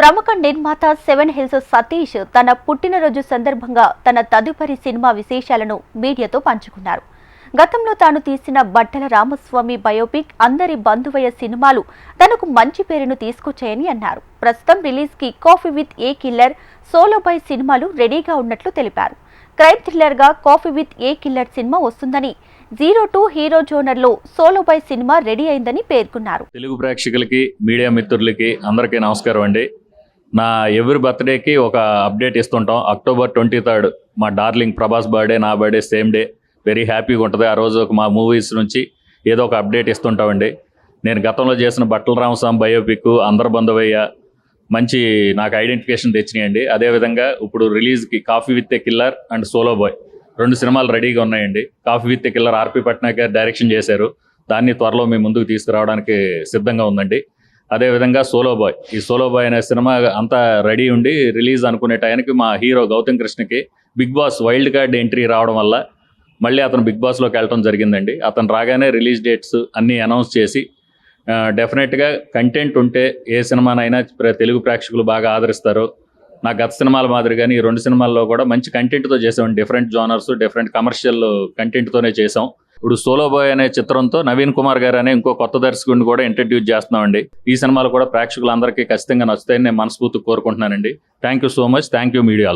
ప్రముఖ నిర్మాత seven hills Satish తన పుట్టినరోజు సందర్భంగా తన తదుపరి సినిమా విశేషాలను మీడియాతో పంచుకున్నారు. గతంలో తాను తీసిన బట్టల రామస్వామి బయోపిక్ అందరి బంధువయ్య సినిమాలు తనకు మంచి పేరును తీసుకొచ్చాయని అన్నారు. ప్రస్తుతం రిలీజ్కి coffee with a killer solo by cinema రెడీగా ఉన్నట్లు తెలిపారు. Crime థ్రిల్లర్గా coffee with a killer cinema వస్తుందని జీరో టూ హీరో జోనర్లో సోలో బై సినిమా రెడీ అయిందని పేర్కొన్నారు. తెలుగు ప్రేక్షకులకి మీడియా మిత్రులకి అందరికీ నమస్కారం అండి. నా ఎవరి బర్త్డేకి ఒక అప్డేట్ ఇస్తుంటాం. అక్టోబర్ ట్వంటీ థర్డ్ మా డార్లింగ్ ప్రభాస్ బర్త్డే నా బర్త్డే సేమ్ డే. వెరీ హ్యాపీగా ఉంటుంది. ఆ రోజు మా మూవీస్ నుంచి ఏదో ఒక అప్డేట్ ఇస్తుంటామండి. నేను గతంలో చేసిన బట్టల రామస్వామి బయోపిక్ అందరు బంధవయ్య మంచి నాకు ఐడెంటిఫికేషన్ తెచ్చినాయండి. అదేవిధంగా ఇప్పుడు రిలీజ్కి coffee with a killer and solo boy రెండు సినిమాలు రెడీగా ఉన్నాయండి. Coffee with a killer RP Patnaik garu direction చేశారు. దాన్ని త్వరలో మీ ముందుకు తీసుకురావడానికి సిద్ధంగా ఉందండి. అదేవిధంగా సోలో బాయ్ ఈ సోలో బాయ్ అనే సినిమా అంతా రెడీ ఉండి రిలీజ్ అనుకునే టైంకి మా హీరో గౌతమ్ కృష్ణకి Bigg Boss wild card entry రావడం వల్ల మళ్ళీ అతను బిగ్ బాస్లోకి వెళ్ళడం జరిగిందండి. అతను రాగానే రిలీజ్ డేట్స్ అన్నీ అనౌన్స్ చేసి డెఫినెట్గా కంటెంట్ ఉంటే ఏ సినిమానైనా ప్ర- తెలుగు ప్రేక్షకులు బాగా ఆదరిస్తారు నా గత సినిమాల మాదిరిగానే ఈ రెండు సినిమాల్లో కూడా మంచి కంటెంట్తో చేసాం. డిఫరెంట్ జోనర్స్ డిఫరెంట్ కమర్షియల్ కంటెంట్తోనే చేసాం. ఇప్పుడు సోలో బాయ్ అనే చిత్రంతో నవీన్ కుమార్ గారు అనే ఇంకో కొత్త దర్శకుడిని కూడా ఇంట్రడ్యూస్ చేస్తున్నామండి. ఈ సినిమాలు కూడా ప్రేక్షకులందరికీ ఖచ్చితంగా నచ్చుతాయని నేను మనస్ఫూర్తి కోరుకుంటున్నానండి. Thank you so much thank you media